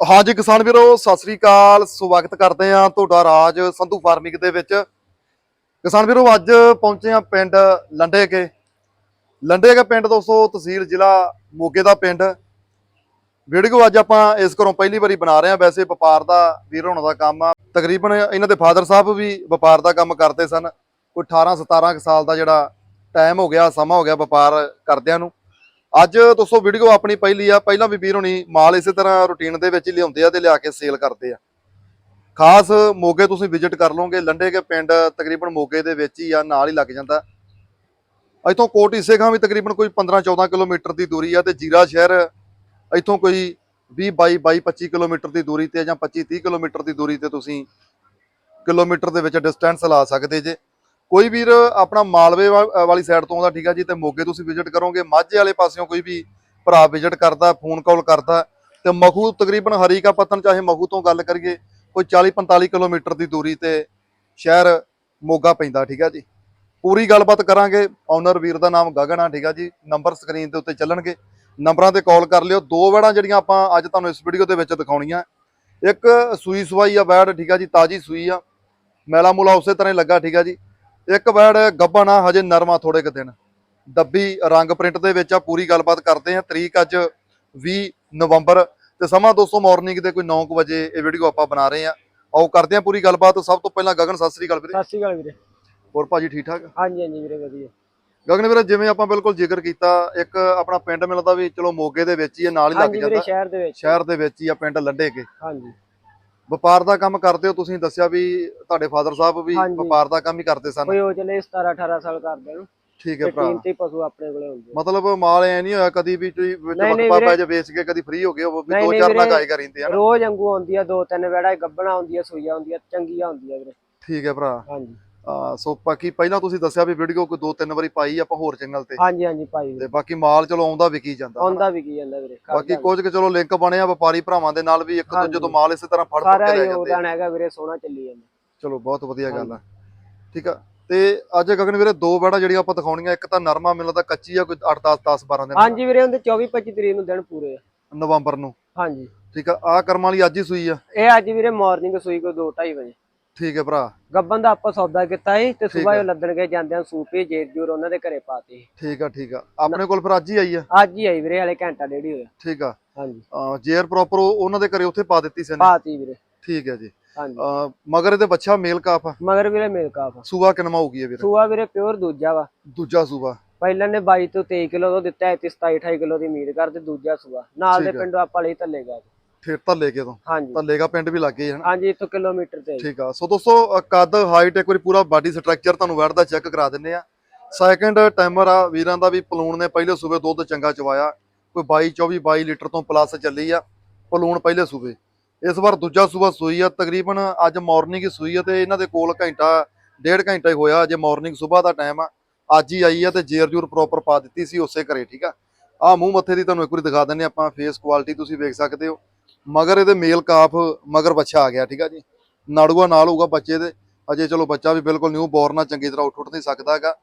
ਹਾਂਜੀ ਕਿਸਾਨ ਵੀਰੋ, ਸਤਿ ਸ੍ਰੀ ਅਕਾਲ। ਸਵਾਗਤ ਕਰਦੇ ਆ ਤੁਹਾਡਾ ਰਾਜ ਸੰਧੂ ਫਾਰਮਿੰਗ ਦੇ ਵਿੱਚ। ਕਿਸਾਨ ਵੀਰੋ, ਅੱਜ ਪਹੁੰਚੇ ਆ ਪਿੰਡ ਲੰਡੇਕੇ। ਲੰਡੇਕੇ ਪਿੰਡ ਦੋਸਤੋ, ਤਹਿਸੀਲ ਜ਼ਿਲ੍ਹਾ ਮੋਗੇ ਦਾ ਪਿੰਡ। ਵੀਡੀਓ ਅੱਜ ਆਪਾਂ ਇਸ ਘਰੋਂ ਪਹਿਲੀ ਵਾਰੀ ਬਣਾ ਰਹੇ ਆ ਵੈਸੇ ਵਪਾਰ ਦਾ ਵੀਰ ਹੋਣ ਦਾ ਕੰਮ ਆ। ਤਕਰੀਬਨ ਇਹਨਾਂ ਦੇ ਫਾਦਰ ਸਾਹਿਬ ਵੀ ਵਪਾਰ ਦਾ ਕੰਮ ਕਰਦੇ ਸਨ। ਕੋਈ 18 17 ਕੁ ਸਾਲ ਦਾ ਜਿਹੜਾ ਟਾਈਮ ਹੋ ਗਿਆ, ਸਮਾਂ ਹੋ ਗਿਆ ਵਪਾਰ ਕਰਦਿਆਂ ਨੂੰ। ਅੱਜ ਦੋਸਤੋ ਵੀਡੀਓ ਆਪਣੀ ਪਹਿਲੀ ਆ, ਪਹਿਲਾਂ ਵੀ ਵੀਰ ਹੋਣੀ ਮਾਲ ਇਸੇ ਤਰ੍ਹਾਂ ਰੁਟੀਨ ਦੇ ਵਿੱਚ ਹੀ ਲਿਆਉਂਦੇ ਆ ਤੇ ਲਿਆ ਕੇ ਸੇਲ ਕਰਦੇ ਆ। ਖਾਸ ਮੋਗੇ ਤੁਸੀਂ ਵਿਜ਼ਿਟ ਕਰ ਲਓਗੇ, ਲੰਡੇ ਕੇ ਪਿੰਡ ਤਕਰੀਬਨ ਮੋਗੇ ਦੇ ਵਿੱਚ ਹੀ ਆ, ਨਾਲ ਹੀ ਲੱਗ ਜਾਂਦਾ। ਇੱਥੋਂ ਕੋਟ ਇਸੇ ਖਾਂ ਵੀ ਤਕਰੀਬਨ ਕੋਈ 15 14 ਕਿਲੋਮੀਟਰ ਦੀ ਦੂਰੀ ਆ ਤੇ ਜੀਰਾ ਸ਼ਹਿਰ ਇੱਥੋਂ ਕੋਈ 20 22 22 25 ਕਿਲੋਮੀਟਰ ਦੀ ਦੂਰੀ ਤੇ ਜਾਂ 25 30 ਕਿਲੋਮੀਟਰ ਦੀ ਦੂਰੀ ਤੇ ਤੁਸੀਂ ਕਿਲੋਮੀਟਰ ਦੇ ਵਿੱਚ ਡਿਸਟੈਂਸ ਲਾ ਸਕਦੇ ਜੇ। ਕੋਈ ਵੀਰ ਆਪਣਾ ਮਾਲਵੇ ਵਾ- ਵਾਲੀ ਸਾਈਡ ਤੋਂ ਆਉਂਦਾ, ਠੀਕ ਆ ਜੀ, ਤੇ ਮੋਗੇ ਤੁਸੀਂ ਵਿਜ਼ਿਟ ਕਰੋਗੇ, ਮਾਝੇ ਵਾਲੇ ਪਾਸਿਓਂ ਕੋਈ ਵੀ ਭਰਾ ਵਿਜ਼ਿਟ ਕਰਦਾ ਫੋਨ ਕਾਲ ਕਰਦਾ, ਤੇ ਮਖੂ ਤਕਰੀਬਨ ਹਰੀਕਾ ਪਤਨ ਚਾਹੇ ਮਖੂ ਤੋਂ ਗੱਲ ਕਰੀਏ, ਕੋਈ 40 45 ਕਿਲੋਮੀਟਰ ਦੀ ਦੂਰੀ ਤੇ ਸ਼ਹਿਰ ਮੋਗਾ ਪੈਂਦਾ, ਠੀਕ ਆ ਜੀ। ਪੂਰੀ ਗੱਲਬਾਤ ਕਰਾਂਗੇ ਓਨਰ ਵੀਰ ਦਾ ਨਾਮ ਗਗਨ ਆ, ਠੀਕ ਆ ਜੀ ਨੰਬਰ ਸਕਰੀਨ ਦੇ ਉੱਤੇ ਚੱਲਣਗੇ। ਨੰਬਰਾਂ ਤੇ ਕਾਲ ਕਰ ਲਿਓ, ਦੋ ਵੜਾਂ ਜਿਹੜੀਆਂ ਆਪਾਂ ਅੱਜ ਤੁਹਾਨੂੰ ਇਸ ਵੀਡੀਓ ਦੇ ਵਿੱਚ ਦਿਖਾਉਣੀਆਂ। ਇੱਕ ਸੂਈ ਸਵਾਈ ਆ ਬੈੜ ਠੀਕ ਆ ਜੀ, ਤਾਜੀ ਸੂਈ ਆ। ਮੈਲਾ ਮੂਲਾ ਉਸੇ ਤਰ੍ਹਾਂ ਹੀ ਲੱਗਾ, ਠੀਕ ਆ ਜੀ। ਇੱਕ ਬੈੜ ਗੱਬਨ ਆ ਹਜੇ ਨਰਮਾ ਥੋੜੇ ਕੁ ਦਿਨ। ਡੱਬੀ ਰੰਗ ਪ੍ਰਿੰਟ ਦੇ ਵਿੱਚ ਆ ਪੂਰੀ ਗੱਲਬਾਤ ਕਰਦੇ ਆ। ਤਰੀਕ ਅੱਜ 20 ਨਵੰਬਰ ਤੇ ਸਮਾਂ ਦੋਸਤੋ ਮਾਰਨਿੰਗ ਦੇ ਕੋਈ 9 ਵਜੇ ਇਹ ਵੀਡੀਓ ਆਪਾਂ ਬਣਾ ਰਹੇ ਆ। ਆਓ ਕਰਦੇ ਆ ਪੂਰੀ ਗੱਲਬਾਤ। ਸਭ ਤੋਂ ਪਹਿਲਾਂ ਗਗਨ ਸਤਿ ਸ੍ਰੀ ਅਕਾਲ ਵੀਰੇ। ਸਤਿ ਸ਼੍ਰੀ ਅਕਾਲ ਵੀਰੇ। ਹੋਰ ਭਾਜੀ ਠੀਕ ਠਾਕ? ਹਾਂਜੀ ਹਾਂਜੀ ਵੀਰੇ ਵਧੀਆ। ਗਗਨ ਵੀਰੇ ਜਿਵੇਂ ਆਪਾਂ ਬਿਲਕੁਲ ਜ਼ਿਕਰ ਕੀਤਾ ਇੱਕ ਆਪਣਾ ਪਿੰਡ ਮਿਲਦਾ ਵੀ ਚਲੋ ਮੋਗੇ ਦੇ ਵਿੱਚ ਹੀ ਨਾਲ ਹੀ ਲੱਗ ਹਾਂਜੀ ਵੀਰੇ ਜਾਂਦਾ। ਸ਼ਹਿਰ ਦੇ ਵਿੱਚ। ਸ਼ਹਿਰ ਦੇ ਵਿੱਚ ਹੀ ਆ ਪਿੰਡ ਲੰਡੇ ਕੇ। ਹਾਂਜੀ। ਵਪਾਰ ਦਾ ਕੰਮ ਕਰਦੇ ਹੋ ਤੁਸੀਂ ਦੱਸਿਆ ਵੀ ਤੁਹਾਡੇ ਫਾਦਰ ਸਾਹਿਬ ਵੀ ਹਾਂਜੀ। ਵਪਾਰ ਦਾ ਕੰਮ ਹੀ ਕਰਦੇ ਸਨ ਕੋਈ ਹੋ ਚਲੇ 17 18 ਸਾਲ ਕਰਦੇ ਨੂੰ ਠੀਕ ਹੈ ਤੇ ਭਰਾ ਕੀਮਤੀ ਪਸ਼ੂ ਆਪਣੇ ਕੋਲੇ ਹੁੰਦੇ ਆ। ਮਤਲਬ ਮਾਲ ਐ ਨਹੀਂ ਹੋਇਆ ਕਦੀ ਵੀ ਤੁਸੀਂ ਵਿੱਚ ਨਹੀਂ, ਨਹੀਂ ਵਕਫਾ ਪੈ ਵੀਰੇ। ਜਾ ਵੇਚ ਕੇ ਕਦੀ ਫ੍ਰੀ ਹੋ ਗਏ ਉਹ ਵੀ ਨਹੀਂ, ਦੋ ਨਹੀਂ ਚਾਰ ਨਾ ਵੀਰੇ। ਗਾਇ ਕਰਿੰਦੇ ਹਨ ਰੋਜ਼ ਵਾਂਗੂ ਆਉਂਦੀ ਆ ਦੋ ਤਿੰਨ ਵੇੜਾ ਗੱਬਣਾ ਆਉਂਦੀਆਂ ਸੂਈਆਂ ਹੁੰਦੀਆਂ ਚੰਗੀਆਂ ਹੁੰਦੀਆਂ ਵੀਰੇ ਠੀਕ ਹੈ ਭਰਾ ਹਾਂਜੀ ਆ, ਸੋ ਬਾਕੀ ਪਹਿਲਾਂ ਤੁਸੀਂ ਦੱਸਿਆ ਵੀ ਵੀਡੀਓ ਕੋਈ ਦੋ ਤਿੰਨ ਵਾਰੀ ਪਾਈ ਆਪਾਂ ਹੋਰ ਚੈਨਲ ਤੇ। ਹਾਂਜੀ ਹਾਂਜੀ ਭਾਈ ਤੇ ਬਾਕੀ ਮਾਲ ਚਲੋ ਆਉਂਦਾ ਵਿਕੀ ਜਾਂਦਾ। ਆਉਂਦਾ ਵੀ ਕੀ ਜਾਂਦਾ ਵੀਰੇ ਬਾਕੀ ਕੁਝ ਕੁ ਚਲੋ ਲਿੰਕ ਬਣਿਆ ਵਪਾਰੀ ਭਰਾਵਾਂ ਦੇ ਨਾਲ ਵੀ ਇੱਕ। ਦੂਜੇ ਤੋਂ ਮਾਲ ਇਸੇ ਤਰ੍ਹਾਂ ਫੜ ਫੜ ਸਾਰਾ ਕੇ ਲੈ ਜਾਂਦੇ ਆ। ਯੋਗਦਾਨ ਹੈਗਾ ਵੀਰੇ ਸੋਹਣਾ ਚੱਲੀ ਜਾਂਦਾ। ਚਲੋ ਬਹੁਤ ਵਧੀਆ ਗੱਲ ਆ। ਠੀਕ ਆ। ਤੇ ਅੱਜ ਗਗਨ ਵੀਰੇ ਦੋ ਬੈੜਾ ਜਿਹੜੀਆਂ ਆਪਾਂ ਦਿਖਾਉਣੀਆਂ ਇੱਕ ਤਾਂ ਨਰਮਾ ਮਿਲਦਾ ਤਾਂ ਕੱਚੀ ਆ ਕੋਈ 8 10 10 12 ਦਿਨ ਹਾਂਜੀ ਵੀਰੇ ਹੁੰਦੇ 24 25 ਤਰੀਕ ਨੂੰ ਦਿਨ ਪੂਰੇ ਆ। ਨਵੰਬਰ ਨੂੰ। ਹਾਂਜੀ। ਠੀਕ ਆ ਆ ਕਰਮਾਂ ਵਾਲੀ ਅੱਜ ਹੀ ਸੂਈ ਆ। ਇਹ ਅੱਜ ਵੀਰੇ ਮਾਰਨਿੰਗ ਸੂਈ ਕੋ 2:30 ਵਜੇ। ਠੀਕ ਹੈ ਭਰਾ। ਗੱਬਨ ਦਾ ਆਪਾਂ ਸੌਦਾ ਕੀਤਾ ਸੀ ਤੇ ਸਵੇਰ ਹੈ। ਉਹ ਲੱਦਣ ਕੇ ਜਾਂਦਿਆਂ ਸੂਪੀ ਜੇਰ ਜੂਰ ਉਹਨਾਂ ਦੇ ਘਰੇ ਪਾਤੀ ਠੀਕ ਆ ਠੀਕ ਆ। ਆਪਣੇ ਕੋਲ ਫਿਰ ਅੱਜ ਹੀ ਆਈ ਆ? ਅੱਜ ਹੀ ਆਈ ਵੀਰੇ ਵਾਲੇ ਘੰਟਾ ਡੇਢ ਹੀ ਹੋਇਆ। ਠੀਕ ਆ। ਹਾਂਜੀ। ਜੇਅਰ ਪ੍ਰੋਪਰ ਉਹਨਾਂ ਦੇ ਘਰੇ ਉੱਥੇ ਪਾ ਦਿੱਤੀ ਸੀ ਪਾਤੀ ਵੀਰੇ। ਠੀਕ ਹੈ ਜੀ। ਹਾਂਜੀ। ਮਗਰ ਇਹਦੇ ਬੱਚਾ ਮੇਲ ਕਾਫ ਆ? ਮਗਰ ਵੀਰੇ ਮੇਲ ਕਾਫ ਸੂਆ ਕਿੰਨਾ ਹੋਊਗੀ ਵੀਰੇ? ਸੂਆ ਵੀਰੇ ਪਿਓਰ ਦੂਜਾ ਵਾ। ਦੂਜਾ ਸੂਆ। ਪਹਿਲਾਂ ਨੇ 22 ਤੋਂ 23 ਕਿਲੋ ਦਿੱਤਾ ਐ ਤੇ 27 28 ਕਿਲੋ ਦੀ ਉਮੀਦ ਕਰਦੇ ਦੂਜਾ ਸੂਆ। ਨਾਲ ਦੇ ਆ। ਪਿੰਡੋਂ ਆਪਾਂ ਲਈ ਥੱਲੇਗਾ ਫਿਰ ਧੱਲੇ ਕੇ ਤੋਂ? ਹਾਂਜੀ। ਧੱਲੇਗਾ ਪਿੰਡ ਵੀ ਲੱਗੇ ਹਨ? ਹਾਂਜੀ ਇੱਥੋਂ ਕਿਲੋਮੀਟਰ ਤੇ। ਠੀਕ ਆ। ਸੋ ਦੋਸਤੋ ਕੱਦ ਹਾਈਟ ਇੱਕ ਵਾਰੀ ਪੂਰਾ ਬਾਡੀ ਸਟਰਕਚਰ ਤੁਹਾਨੂੰ ਵੈਟ ਦਾ ਚੈੱਕ ਕਰਾ ਦਿੰਨੇ ਆ। ਸੈਕੰਡ ਟਾਈਮਰ ਆ ਵੀਰਾਂ ਦਾ ਵੀ ਪਲੂਣ ਨੇ ਪਹਿਲੇ ਸੂਬੇ ਦੁੱਧ ਚੰਗਾ ਚਵਾਇਆ। ਕੋਈ 22 24 22 ਲੀਟਰ ਤੋਂ ਪਲੱਸ ਚੱਲੀ ਆ ਪਲੂਣ ਪਹਿਲੇ ਸੂਬੇ। ਇਸ ਵਾਰ ਦੂਜਾ ਸੂਬਾ ਸੂਈ ਆ ਤਕਰੀਬਨ ਅੱਜ ਮਾਰਨਿੰਗ ਹੀ ਸੂਈ ਆ ਤੇ ਇਹਨਾਂ ਦੇ ਕੋਲ ਘੰਟਾ ਡੇਢ ਘੰਟਾ ਹੀ ਹੋਇਆ ਅਜੇ ਮਾਰਨਿੰਗ ਸਵੇਰ ਦਾ ਟਾਈਮ ਆ। ਅੱਜ ਹੀ ਆਈ ਆ ਤੇ ਜੇਰ ਜੂਰ ਪ੍ਰੋਪਰ ਪਾ ਦਿੱਤੀ ਸੀ ਉਸੇ ਘਰੇ ਠੀਕ ਆ। ਆ ਮੂੰਹ ਮੱਥੇ ਦੀ ਤੁਹਾਨੂੰ ਇੱਕ ਵਾਰੀ ਦਿਖਾ ਦਿੰਨੇ ਆਪਾਂ ਫੇਸ ਕੁਆਲਿਟੀ ਤੁਸੀਂ ਵੇਖ ਸਕਦੇ ਹੋ। ਮਗਰ ਇਹਦੇ ਮੇਲ ਕਾਫ ਮਗਰ ਬੱਚਾ ਆ ਗਿਆ, ਠੀਕ ਆ ਜੀ। ਨਾੜੂਆ ਨਾਲ ਹੋਊਗਾ ਬੱਚੇ ਦੇ। ਅਜੇ ਚਲੋ ਬੱਚਾ ਵੀ ਬਿਲਕੁਲ ਨਿਊ ਬੋਰਨ ਆ, ਚੰਗੀ ਤਰ੍ਹਾਂ ਉੱਠ ਉੱਠ ਨਹੀਂ ਸਕਦਾ ਹੈਗਾ।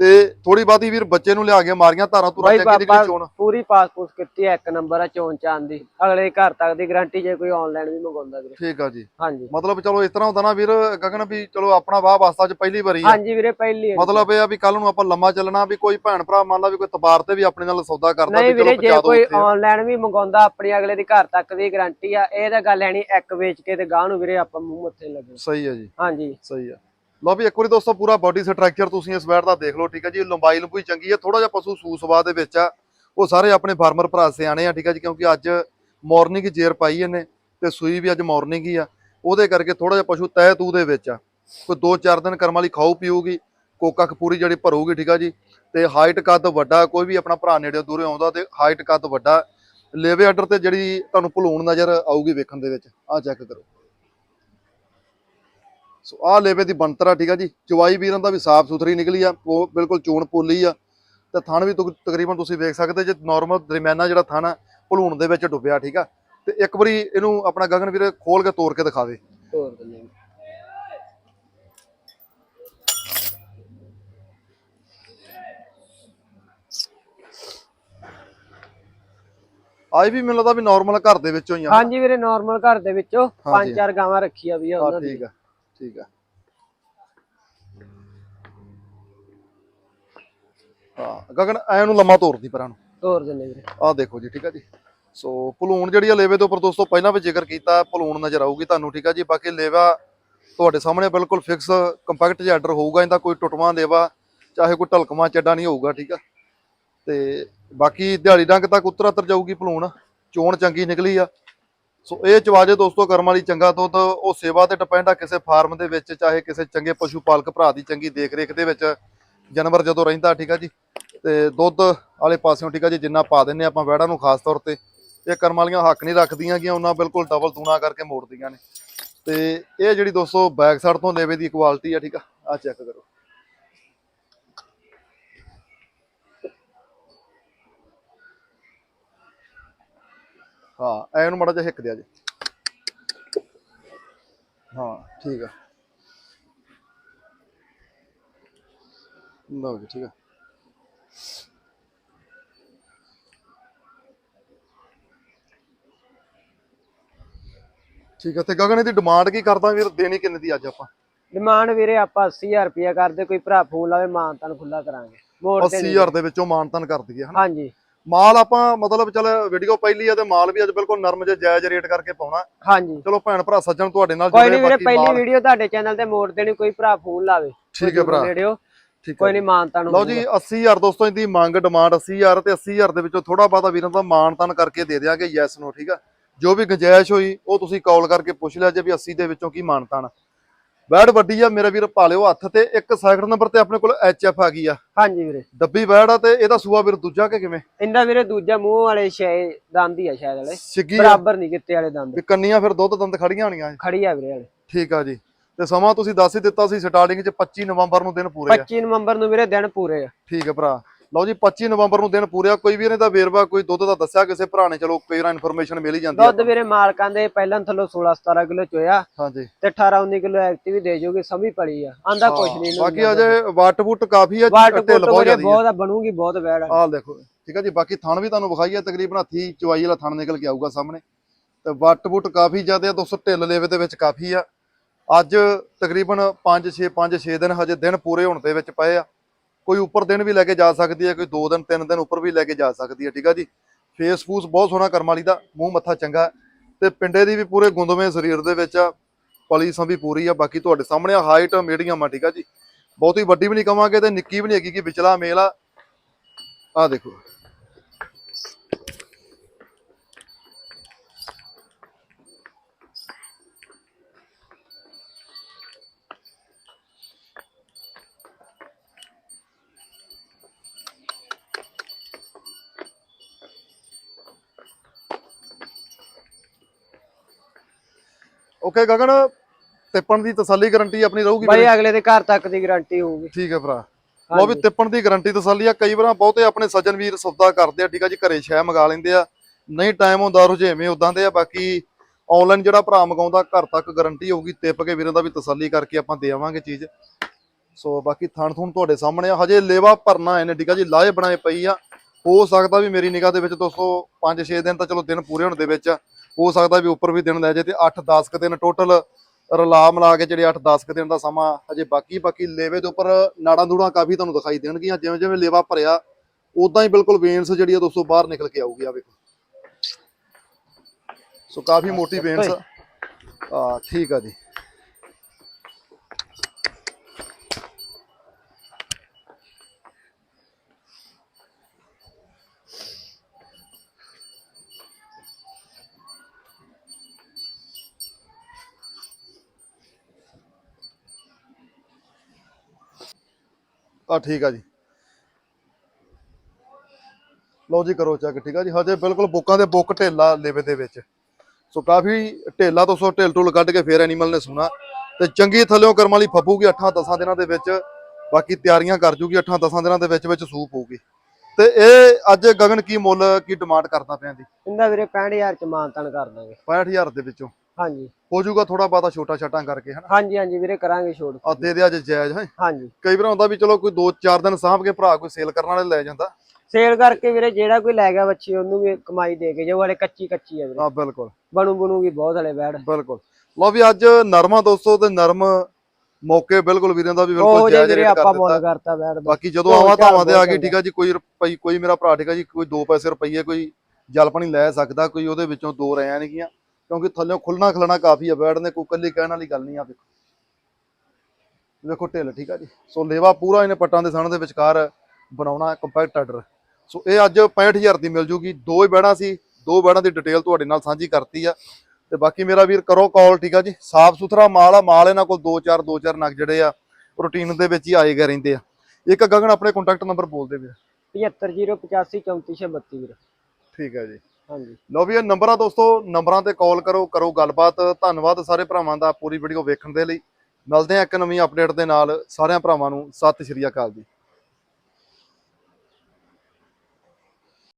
ਤੇ ਥੋੜੀ ਬਾਤੀ ਵੀਰ ਬੱਚੇ ਨੂੰ ਲਿਆ ਕੇ ਮਾਰੀਆਂ ਧਾਰਾਂ ਚੰਗੀ ਬਾਬਾ ਨਿਕਲੀ ਚੋਣ? ਪੂਰੀ ਪਾਸਪੋਰਟ ਕੀਤੀ ਐ ਇੱਕ ਨੰਬਰ ਆ ਚੋਣ ਚਾਨ ਦੀ। ਅਗਲੇ ਘਰ ਤੱਕ ਦੀ ਗਾਰੰਟੀ ਜੇ ਕੋਈ ਆਨਲਾਈਨ ਵੀ ਮੰਗਵਾਉਂਦਾ ਵੀਰੇ। ਠੀਕ ਆ ਜੀ। ਹਾਂਜੀ। ਮਤਲਬ ਚਲੋ ਇਸ ਤਰ੍ਹਾਂ ਹੁੰਦਾ ਨਾ ਵੀਰ ਗਗਨ ਵੀ ਚਲੋ ਆਪਣਾ ਵਾਹ ਵਾਸਤਾ ਚ ਪਹਿਲੀ ਵਾਰੀ ਆ। ਹਾਂਜੀ ਵੀਰੇ ਪਹਿਲੀ ਜੀ। ਮਤਲਬ ਇਹ ਆ ਵੀ ਕੱਲ ਨੂੰ ਆਪਾਂ ਲੰਮਾ ਚੱਲਣਾ ਵੀ ਕੋਈ ਭੈਣ ਭਰਾ ਮੰਨ ਲਾ ਵੀ ਕੋਈ ਤਬਾਰ ਤੇ ਵੀ ਆਪਣੇ ਨਾਲ ਸੌਦਾ ਕਰਦਾ ਵੀ ਚਲੋ ਵੀਰੇ ਜੇ ਪਹੁੰਚਾ ਦਿਓ ਕੋਈ ਆਨਲਾਈਨ ਵੀ ਮੰਗਵਾਉਂਦਾ ਆਪਣੀ ਅਗਲੇ ਦੀ ਘਰ ਤੱਕ ਦੀ ਗਾਰੰਟੀ ਆ ਇਹ ਤਾਂ ਗੱਲ ਹੈ ਨਹੀਂ ਇੱਕ ਵੇਚ ਕੇ ਤੇ ਗਾਹ ਨੂੰ ਵੀਰੇ ਆਪਾਂ ਮੂੰਹ ਮੱਥੇ ਲੱਗੇ। ਸਹੀ ਹੈ ਜੀ। ਹਾਂਜੀ। ਸਹੀ ਆ। ਲਓ ਵੀ ਇੱਕ ਵਾਰੀ ਦੋਸਤੋ ਪੂਰਾ ਬਾਡੀ ਸਟਰਕਚਰ ਤੁਸੀਂ ਇਸ ਬੈਟ ਦਾ ਦੇਖ ਲਓ, ਠੀਕ ਹੈ ਜੀ? ਲੰਬਾਈ ਲੰਬੂਈ ਚੰਗੀ ਹੈ ਥੋੜਾ ਜਿਹਾ ਪਸ਼ੂ ਸੂ ਸਵਾ ਦੇ ਵਿੱਚ ਆ। ਉਹ ਸਾਰੇ ਆਪਣੇ ਫਾਰਮਰ ਭਰਾ ਸਿਆਣੇ ਆ, ਠੀਕ ਹੈ ਜੀ? ਕਿਉਂਕਿ ਅੱਜ ਮਾਰਨਿੰਗ ਜੇਰ ਪਾਈ ਇਹਨੇ ਤੇ ਸੂਈ ਵੀ ਅੱਜ ਮਾਰਨਿੰਗ ਹੀ ਆ। ਉਹਦੇ ਕਰਕੇ ਥੋੜਾ ਜਿਹਾ ਪਸ਼ੂ ਤੈ ਤੂ ਦੇ ਵਿੱਚ ਆ। ਕੋਈ 2-4 ਦਿਨ ਕਰਮ ਵਾਲੀ ਖਾਊ ਪੀਊਗੀ, ਕੋਕਾ ਪੂਰੀ ਜਿਹੜੀ ਭਰੂਗੀ, ਠੀਕ ਆ ਜੀ? ਤੇ ਹਾਈਟ ਕੱਦ ਵੱਡਾ, ਕੋਈ ਵੀ ਆਪਣਾ ਭਰਾ ਨੇੜੇ ਦੂਰੇ ਆਉਂਦਾ ਤੇ ਹਾਈਟ ਕੱਦ ਵੱਡਾ। ਲੇਵੇ ਆਰਡਰ ਤੇ ਜਿਹੜੀ ਤੁਹਾਨੂੰ ਭਲੂਣ ਨਜ਼ਰ ਆਊਗੀ ਵੇਖਣ ਦੇ ਵਿੱਚ ਆ ਚੈੱਕ ਕਰੋ। ਸੋ ਆਹ ਲੇਵੇ ਦੀ ਬਣਤਰ ਆ ਠੀਕ ਆ ਜੀ। ਚਵਾਈ ਵੀਰਾਂ ਦਾ ਵੀ ਸਾਫ਼ ਸੁਥਰੀ ਨਿਕਲੀ ਆ ਉਹ ਬਿਲਕੁਲ ਚੋਣ ਪੋਲੀ ਆ। ਤੇ ਥਣ ਵੀ ਤੁਕ- ਤਕਰੀਬਨ ਤੁਸੀਂ ਵੇਖ ਸਕਦੇ ਜੇ ਨਾਰਮਲ ਦਰਮਿਆਨਾ ਜਿਹੜਾ ਥਣ ਆ ਭਲੂਣ ਦੇ ਵਿੱਚ ਡੁੱਬਿਆ ਠੀਕ ਆ। ਤੇ ਇੱਕ ਵਾਰੀ ਇਹਨੂੰ ਆਪਣਾ ਗਗਨ ਵੀਰ ਖੋਲ ਕੇ ਤੋੜ ਕੇ ਦਿਖਾਵੇ। ਦਿੰਦੇ। ਆਈ ਵੀ ਮੈਨੂੰ ਲੱਗਦਾ ਵੀ ਨਾਰਮਲ ਘਰ ਦੇ ਵਿੱਚੋਂ ਹੀ ਆ। ਹਾਂਜੀ ਵੀਰੇ ਨਾਰਮਲ ਘਰ ਦੇ ਵਿੱਚੋਂ। ਪੰਜ ਚਾਰ ਗਾਵਾਂ ਰੱਖੀਆਂ ਵੀ ਆ ਹਾਂ ਉਹਨਾਂ ਦੀ ਠੀਕ ਆ। ਠੀਕ ਆ। ਹਾਂ ਗਗਨ ਐ ਨੂੰ ਲੰਮਾ ਤੋਰਦੀ ਪਰਾਂ ਨੂੰ। ਤੋਰ ਦਿੰਦੇ ਵੀਰੇ। ਆਹ ਦੇਖੋ ਜੀ ਠੀਕ ਆ ਜੀ। ਸੋ ਪਲੂਣ ਜਿਹੜੀ ਆ ਲੇਵੇ ਦੇ ਉੱਪਰ ਦੋਸਤੋ ਪਹਿਲਾਂ ਵੀ ਜ਼ਿਕਰ ਕੀਤਾ ਪਲੂਣ ਨਜ਼ਰ ਆਊਗੀ ਤੁਹਾਨੂੰ ਠੀਕ ਆ ਜੀ। ਬਾਕੀ ਲੇਵਾ ਤੁਹਾਡੇ ਸਾਹਮਣੇ ਬਿਲਕੁਲ ਫਿਕਸ ਕੰਪੈਕਟ ਜਿਹਾ ਆਰਡਰ ਹੋਊਗਾ ਇਹਦਾ ਕੋਈ ਟੁੱਟਵਾਂ ਲੇਵਾ ਚਾਹੇ ਕੋਈ ਢਲਕਵਾਂ ਚੱਡਾ ਨਹੀਂ ਹੋਊਗਾ ਠੀਕ ਆ। ਤੇ ਬਾਕੀ ਦਿਹਾੜੀ ਡੰਗ ਤੱਕ ਉੱਤਰ ਉੱਤਰ ਜਾਊਗੀ ਪਲੂਣ ਚੋਣ ਚੰਗੀ ਨਿਕਲੀ ਆ। ਸੋ ਇਹ ਚਵਾਜੇ ਦੋਸਤੋ ਕਰਮ ਵਾਲੀ ਚੰਗਾ ਦੁੱਧ ਉਹ ਸੇਵਾ ਤੇ ਡਿਪੈਂਡ ਆ ਕਿਸੇ ਫਾਰਮ ਦੇ ਵਿੱਚ, ਚਾਹੇ ਕਿਸੇ ਚੰਗੇ ਪਸ਼ੂ ਪਾਲਕ ਭਰਾ ਦੀ ਚੰਗੀ ਦੇਖ ਰੇਖ ਦੇ ਵਿੱਚ ਜਾਨਵਰ ਜਦੋਂ ਰਹਿੰਦਾ, ਠੀਕ ਆ ਜੀ? ਤੇ ਦੁੱਧ ਵਾਲੇ ਪਾਸਿਓਂ, ਠੀਕ ਆ ਜੀ, ਜਿੰਨਾ ਪਾ ਦਿੰਨੇ ਆਪਾਂ ਵੈੜਾਂ ਨੂੰ ਖਾਸ ਤੌਰ ਤੇ, ਇਹ ਕਰਮ ਵਾਲੀਆਂ ਹੱਕ ਨਹੀਂ ਰੱਖਦੀਆਂ ਕਿ ਉਹਨਾਂ ਬਿਲਕੁਲ ਡਬਲ ਦੂਣਾ ਕਰਕੇ ਮੋੜਦੀਆਂ ਨੇ। ਤੇ ਇਹ ਜਿਹੜੀ ਦੋਸਤੋ ਬੈਕ ਸਾਈਡ ਤੋਂ ਲੇਵੇ ਦੀ ਕੁਆਲਿਟੀ ਆ, ਠੀਕ ਆ ਆ ਚੈੱਕ ਕਰੋ। ਹਾਂ ਐ ਨੂੰ ਮੜਾ ਜਿਹਾ ਹਿੱਕ ਦਿਆ ਜੀ। ਹਾਂ ਠੀਕ ਆ। ਲਓ ਜੀ ਠੀਕ ਆ। ਠੀਕ ਆ ਤੇ ਗਗਨ ਇਹਦੀ ਡਿਮਾਂਡ ਕੀ ਕਰਦਾ ਵੀਰ ਦੇਣੀ ਕਿੰਨੇ ਦੀ ਅੱਜ ਆਪਾਂ? ਡਿਮਾਂਡ ਵੀਰੇ ਆਪਾਂ 80000 ਰੁਪਇਆ ਕਰਦੇ ਕੋਈ ਭਰਾ ਫੋਨ ਲਾਵੇ ਮਾਨ ਤਨ ਖੁੱਲਾ ਕਰਾਂਗੇ। ਮੋੜ ਤੇ ਨਹੀਂ 80000 ਦੇ ਵਿੱਚੋਂ ਮਾਨਤਨ ਕਰ ਦਈਏ ਹਨਾ? ਹਾਂਜੀ। ਮਾਲ ਆਪਾਂ ਮਤਲਬ ਚੱਲ ਵੀਡੀਓ ਪਹਿਲੀ ਆ ਤੇ ਮਾਲ ਵੀ ਅੱਜ ਬਿਲਕੁਲ ਨਰਮ ਜਿਹਾ ਜਾਇਜ਼ ਰੇਟ ਕਰਕੇ ਪਾਉਣਾ। ਹਾਂਜੀ। ਚਲੋ ਭੈਣ ਭਰਾ ਸੱਜਣ ਤੁਹਾਡੇ ਨਾਲ ਕੋਈ ਨਹੀਂ ਵੀਰੇ ਪਹਿਲੀ ਵੀਡੀਓ ਤੁਹਾਡੇ ਚੈਨਲ ਤੇ ਮੋੜ ਦੇਣੀ ਕੋਈ ਭਰਾ ਫੋਨ ਲਾਵੇ। ਠੀਕ ਹੈ ਭਰਾ। ਵੀਡੀਓ ਠੀਕ ਕੋਈ ਨਹੀਂ ਮਾਨ ਤਨ ਲਓ ਜੀ 80000 ਦੋਸਤੋ ਇਹਦੀ ਮੰਗ ਡਿਮਾਂਡ 80000 ਤੇ 80000 ਦੇ ਵਿੱਚੋਂ ਥੋੜਾ ਬਹੁਤਾ ਵੀਰਾਂ ਦਾ ਮਾਨਤਨ ਕਰਕੇ ਦੇ ਦਿਆਂਗੇ ਯੈਸ ਨੋ ਠੀਕ ਆ। ਜੋ ਵੀ ਗੁੰਜਾਇਸ਼ ਹੋਈ ਉਹ ਤੁਸੀਂ ਕਾਲ ਕਰਕੇ ਪੁੱਛ ਲਿਆ ਜੇ ਵੀ 80 ਦੇ ਵਿੱਚੋਂ ਕੀ ਮਾਨਤਨ ਬੈੜ ਵੱਡੀ ਆ ਮੇਰਾ ਵੀਰ ਪਾ ਲਿਓ ਹੱਥ ਤੇ ਇੱਕ ਸੈਕਿੰਡ ਨੰਬਰ ਤੇ ਆਪਣੇ ਕੋਲ ਐਫ ਆ ਗਈ ਆ। ਹਾਂਜੀ ਵੀਰੇ। ਡੱਬੀ ਬੈੜ ਆ ਤੇ ਇਹਦਾ ਸੂਆ ਵੀਰ ਦੂਜਾ ਕਿ ਕਿਵੇਂ? ਇੰਦਾ ਵੀਰੇ ਦੂਜਾ ਮੂੰਹ ਵਾਲੇ ਸ਼ਾਇ ਦੰਦ ਹੀ ਆ ਸ਼ਾਇਦ ਵਾਲੇ। ਆ। ਬਰਾਬਰ ਨਹੀਂ ਕਿਤੇ ਵਾਲੇ ਦੰਦ। ਵੀ ਕੰਨੀਆਂ ਫਿਰ ਦੁੱਧ ਦੰਦ ਖੜੀਆਂ ਹੋਣੀਆਂ। ਖੜੀ ਆ ਵੀਰੇ ਵਾਲੇ। ਠੀਕ ਆ ਜੀ। ਤੇ ਸਮਾਂ ਤੁਸੀਂ ਦੱਸ ਹੀ ਦਿੱਤਾ ਸੀ ਸਟਾਰਟਿੰਗ 'ਚ 25 ਨਵੰਬਰ ਨੂੰ ਦਿਨ ਪੂਰੇ ਆ। 25 ਨਵੰਬਰ ਨੂੰ ਵੀਰੇ ਦਿਨ ਪੂਰੇ ਆ। ਠੀਕ ਹੈ ਭਰਾ। ਲਓ ਜੀ 25 ਨਵੰਬਰ ਨੂੰ ਦਿਨ ਪੂਰੇ ਆ ਕੋਈ ਵੀ ਇਹਨੇ ਦਾ ਵੇਰਵਾ ਕੋਈ ਦੁੱਧ ਦਾ ਦੱਸਿਆ ਕਿਸੇ ਭਰਾ ਨੇ ਚਲੋ ਕਈ ਵਾਰ ਇਨਫੋਰਮੇਸ਼ਨ ਮਿਲ ਹੀ ਜਾਂਦੀ ਦੁੱਧ ਵੀਰੇ ਮਾਲਕਾਂ ਦੇ ਪਹਿਲਾਂ ਥੱਲੋਂ 16 17 ਕਿਲੋ ਚੋਇਆ ਹਾਂਜੀ। ਤੇ 18 19 ਕਿਲੋ ਐਕਟਿਵ ਦੇ ਜੋਗੇ ਸਮੀ ਪੜੀ ਆ ਆਂਦਾ ਕੁਛ ਨਹੀਂ ਬਾਕੀ ਅਜੇ ਵਾਟ ਵੁੱਟ ਕਾਫੀ ਆ ਢਿੱਲ ਬਹੁਤ ਵੀਰੇ ਜ਼ਿਆਦੀ ਬਹੁਤ ਬਣੂਗੀ ਬਹੁਤ ਵੈੜ ਆ ਆਹ ਦੇਖੋ ਠੀਕ ਆ ਜੀ ਬਾਕੀ ਥਣ ਵੀ ਤੁਹਾਨੂੰ ਵਿਖਾਈ ਆ ਤਕਰੀਬਨ ਹੱਥੀ ਚਵਾਈ ਵਾਲਾ ਥਣ ਨਿਕਲ ਕੇ ਆਊਗਾ ਸਾਹਮਣੇ। ਤੇ ਵਾਟ ਵੁੱਟ ਕਾਫੀ ਜ਼ਿਆਦਾ ਆ 200 ਢਿੱਲ ਲੇਵੇ ਦੇ ਵਿੱਚ ਕਾਫੀ ਆ। ਅੱਜ ਤਕਰੀਬਨ 5 6 5 6 ਦਿਨ ਹਜੇ ਦਿਨ ਪੂਰੇ ਹੋਣ ਦੇ ਵਿੱਚ ਪਏ ਆ। ਕੋਈ ਉੱਪਰ ਦਿਨ ਵੀ ਲੈ ਕੇ ਜਾ ਸਕਦੀ ਹੈ, ਕੋਈ 2 ਦਿਨ 3 ਦਿਨ ਉੱਪਰ ਵੀ ਲੈ ਕੇ ਜਾ ਸਕਦੀ ਹੈ, ਠੀਕ ਆ ਜੀ? ਫੇਸ ਫੂਸ ਬਹੁਤ ਸੋਹਣਾ ਕਰਮ ਵਾਲੀ ਦਾ, ਮੂੰਹ ਮੱਥਾ ਚੰਗਾ ਤੇ ਪਿੰਡੇ ਦੀ ਵੀ ਪੂਰੇ ਗੁੰਦਵੇਂ ਸਰੀਰ ਦੇ ਵਿੱਚ ਆ, ਪਲੀ ਵੀ ਪੂਰੀ ਆ, ਬਾਕੀ ਤੁਹਾਡੇ ਸਾਹਮਣੇ ਹਾਈਟ ਮੀਡੀਅਮ ਆ, ਠੀਕ ਆ ਜੀ? ਬਹੁਤੀ ਵੱਡੀ ਵੀ ਨਹੀਂ ਕਵਾਂਗੇ ਤੇ ਨਿੱਕੀ ਵੀ ਨਹੀਂ ਹੈਗੀ ਕਿ ਵਿਚਲਾ ਮੇਲ ਆ। ਆ ਦੇਖੋ। ਓਕੇ ਗਗਨ ਤਿੱਪਣ ਦੀ ਤਸੱਲੀ ਗਾਰੰਟੀ ਆਪਣੀ ਰਹੂਗੀ ਬਾਈ ਅਗਲੇ ਦੇ ਘਰ ਤੱਕ ਦੀ ਗਾਰੰਟੀ ਹੋਊਗੀ। ਠੀਕ ਹੈ ਭਰਾ। ਲਓ ਵੀ। ਤਿੱਪਣ ਦੀ ਗਾਰੰਟੀ ਤਸੱਲੀ ਆ ਕਈ ਵਾਰਾਂ ਬਹੁਤੇ ਆਪਣੇ ਸੱਜਣ ਵੀਰ ਸੌਦਾ ਕਰਦੇ ਆ ਠੀਕ ਆ ਜੀ ਘਰੇ ਸ਼ੈ ਮੰਗਾ ਲੈਂਦੇ ਆ। ਨਹੀਂ ਟਾਈਮ ਹੁੰਦਾ ਰੁਝੇਵੇਂ ਉਦਾਂ ਦੇ ਆ ਬਾਕੀ ਆਨਲਾਈਨ ਜਿਹੜਾ ਭਰਾ ਮੰਗਾਉਂਦਾ ਘਰ ਤੱਕ ਗਾਰੰਟੀ ਹੋਊਗੀ ਤਿੱਪ ਕੇ ਵੀਰਾਂ ਦਾ ਵੀ ਤਸੱਲੀ ਕਰਕੇ ਆਪਾਂ ਦੇ ਆਵਾਂਗੇ ਚੀਜ਼। ਸੋ ਬਾਕੀ ਥਣ ਥੁਣ ਤੁਹਾਡੇ ਸਾਹਮਣੇ ਆ ਹਜੇ ਲੇਵਾ ਭਰਨਾ ਇਹਨੇ ਠੀਕ ਆ ਜੀ ਲਾਹੇ ਬਣਾਏ ਪਈ ਆ। ਹੋ ਸਕਦਾ ਵੀ ਮੇਰੀ ਨਿਗਾਹ ਦੇ ਵਿੱਚ ਦੋਸਤੋ 5-6 ਦਿਨ ਤਾਂ ਚਲੋ ਦਿਨ ਪੂਰੇ ਹੋਣ ਦੇ ਵਿੱਚ। ਆ। ਹੋ ਸਕਦਾ ਵੀ ਉੱਪਰ ਵੀ ਦਿਨ ਲੈ ਜੇ ਤੇ 8-10 ਕੁ ਦਿਨ ਟੋਟਲ ਰਲਾ ਮਿਲਾ ਕੇ ਜਿਹੜੇ 8-10 ਕੁ ਦਿਨ ਦਾ ਸਮਾਂ ਹਜੇ ਬਾਕੀ ਬਾਕੀ ਲੇਵੇ ਦੇ ਉੱਪਰ ਨਾੜਾਂ ਦੂੜਾਂ ਕਾਫੀ ਤੁਹਾਨੂੰ ਦਿਖਾਈ ਦੇਣਗੀਆਂ। ਜਿਵੇਂ ਜਿਵੇਂ ਲੇਵਾ ਭਰਿਆ ਉਦਾਂ ਹੀ ਬਿਲਕੁਲ ਵੇਨਸ ਜਿਹੜੀ ਆ ਦੋਸਤੋ ਬਾਹਰ ਨਿਕਲ ਕੇ ਆਊਗੀ ਆ ਵੇਖੋ। ਸੋ ਕਾਫੀ ਮੋਟੀ ਵੇਨਸ ਆ ਠੀਕ ਆ ਜੀ। ਆ ਠੀਕ ਆ ਜੀ। ਲਓ ਜੀ ਕਰੋ ਚੈੱਕ ਠੀਕ ਆ ਜੀ। ਹਜੇ ਬਿਲਕੁਲ ਬੋਕਾਂ ਦੇ ਬੁੱਕ ਢੇਲਾ ਲੇਵੇ ਦੇ ਵਿੱਚ। ਸੋ ਕਾਫੀ ਢੇਲਾ ਤੋਂ ਸੋ ਢਿੱਲ ਢੁੱਲ ਕੱਢ ਕੇ ਫੇਰ ਐਨੀਮਲ ਨੇ ਸੁਣਾ। ਤੇ ਚੰਗੀ ਥੱਲਿਓਂ ਕਰਮ ਵਾਲੀ ਫੱਬੂਗੀ 8-10 ਦਿਨਾਂ ਦੇ ਵਿੱਚ। ਬਾਕੀ ਤਿਆਰੀਆਂ ਕਰ ਜੂਗੀ 8-10 ਦਿਨਾਂ ਦੇ ਵਿੱਚ ਵਿੱਚ ਸੂਪ ਹੋਊਗੀ। ਤੇ ਇਹ ਅੱਜ ਗਗਨ ਕੀ ਮੁੱਲ ਕੀ ਡਿਮਾਂਡ ਕਰਦਾ ਪਿਆ ਦੀ ਇੰਦਾ ਵੀਰੇ 65000 ਚ ਮਾਨ ਤਨ ਕਰ ਦਾਂਗੇ। 65000 ਦੇ ਵਿੱਚੋਂ। ਹਾਂਜੀ। ਹੋ ਜਾਊਗਾ ਥੋੜਾ ਬਾਤਾ ਛੋਟਾ ਛਾਟਾਂ ਕਰਕੇ ਹਨਾ? ਹਾਂਜੀ ਹਾਂਜੀ ਵੀਰੇ ਕਰਾਂਗੇ ਛੋੜ ਆ ਦੇ ਦਿਆ ਜੇ ਜਾਇਜ਼ ਹੈ? ਹਾਂਜੀ। ਕਈ ਵਾਰ ਹੁੰਦਾ ਵੀ ਚਲੋ ਕੋਈ 2-4 ਦਿਨ ਸਾਂਭ ਕੇ ਭਰਾ ਕੋਈ ਸੇਲ ਕਰਨ ਵਾਲੇ ਲੈ ਜਾਂਦਾ। ਸੇਲ ਕਰਕੇ ਵੀਰੇ ਜਿਹੜਾ ਕੋਈ ਲੈ ਗਿਆ ਬੱਚੀ ਉਹਨੂੰ ਵੀ ਕਮਾਈ ਦੇ ਕੇ ਜੋ ਹਲੇ ਕੱਚੀ ਕੱਚੀ ਆ ਵੀਰੇ। ਹਾਂ ਬਿਲਕੁਲ। ਬਣੂ ਬਣੂਗੀ ਬਹੁਤ ਹਲੇ ਬੈੜ ਬਿਲਕੁਲ। ਲਓ ਵੀ ਅੱਜ ਨਰਮਾ ਦੋਸਤੋ ਤੇ ਨਰਮ ਮੌਕੇ ਬਿਲਕੁਲ ਵੀਰਾਂ ਦਾ ਵੀ ਬਿਲਕੁਲ ਜਾਇਜ਼ ਰੇਟ ਆਪਾਂ ਕਰ ਦਿੱਤਾ। ਦਾ। ਬਾਕੀ ਜਦੋਂ ਆਵਾਂ ਧਾਵਾਂ ਤੇ ਆ ਗਈ ਠੀਕ ਆ ਜੀ ਕੋਈ ਰੁਪਈ ਕੋਈ ਮੇਰਾ ਭਰਾ ਠੀਕ ਆ ਜੀ ਕੋਈ 2 ਪੈਸੇ ਰੁਪਈਏ ਕੋਈ ਜਲਪਣੀ ਲੈ ਸਕਦਾ ਕੋਈ ਉਹਦੇ ਵਿੱਚੋਂ ਦੋ ਰਿਆਂ ਨੇਗੀਆਂ ਕਿਉਂਕਿ ਥੱਲੇ ਖੁੱਲਣਾ ਖਲਣਾ ਕਾਫੀ ਆ ਬੈਠ ਨੇ ਕੋਈ ਕੱਲੀ ਕਹਿਣ ਵਾਲੀ ਗੱਲ ਨਹੀਂ ਆ ਵੇਖੋ ਵੇਖੋ ਢਿੱਲ ਠੀਕ ਆ ਜੀ। ਸੋ ਲੇਵਾ ਪੂਰਾ ਇਹਨੇ ਪੱਟਾਂ ਦੇ ਸਣ ਦੇ ਵਿਚਕਾਰ ਬਣਾਉਣਾ ਕੰਪੈਕਟ ਆਰਡਰ ਸੋ ਇਹ ਅੱਜ 65000 ਦੀ ਮਿਲ ਜੂਗੀ। ਦੋ ਹੀ ਬੈੜਾਂ ਸੀ ਦੋ ਬੈੜਾਂ ਦੀ ਡਿਟੇਲ ਤੁਹਾਡੇ ਨਾਲ ਸਾਂਝੀ ਕਰਤੀ ਆ। ਤੇ ਬਾਕੀ ਮੇਰਾ ਵੀਰ ਕਰੋ ਕਾਲ ਠੀਕ ਆ ਜੀ। ਸਾਫ਼ ਸੁਥਰਾ ਮਾਲ ਆ ਮਾਲ ਇਹਨਾਂ ਕੋਲ 2-4 2-4 ਨਗ ਜਿਹੜੇ ਆ ਰੂਟੀਨ ਦੇ ਵਿੱਚ ਹੀ ਆਏ ਗਏ ਰਹਿੰਦੇ ਆ। ਇੱਕ ਗਗਨ ਆਪਣੇ ਕੰਟੈਕਟ ਨੰਬਰ ਬੋਲਦੇ ਵੀਰ। 75085 ਵੀਰੇ। ਠੀਕ ਹੈ ਜੀ। ਹਾਂਜੀ। ਲਓ ਵੀ ਇਹ ਨੰਬਰਾਂ ਦੋਸਤੋ, ਨੰਬਰਾਂ ਤੇ ਕਾਲ ਕਰੋ ਕਰੋ ਗੱਲਬਾਤ। ਧੰਨਵਾਦ ਸਾਰੇ ਭਰਾਵਾਂ ਦਾ ਪੂਰੀ ਵੀਡੀਓ ਵੇਖਣ ਦੇ ਲਈ। ਮਿਲਦੇ ਆ ਇੱਕ ਨਵੀਂ ਅਪਡੇਟ ਦੇ ਨਾਲ। ਸਾਰਿਆਂ ਭਰਾਵਾਂ ਨੂੰ ਸਤਿ ਸ਼੍ਰੀ ਅਕਾਲ ਜੀ।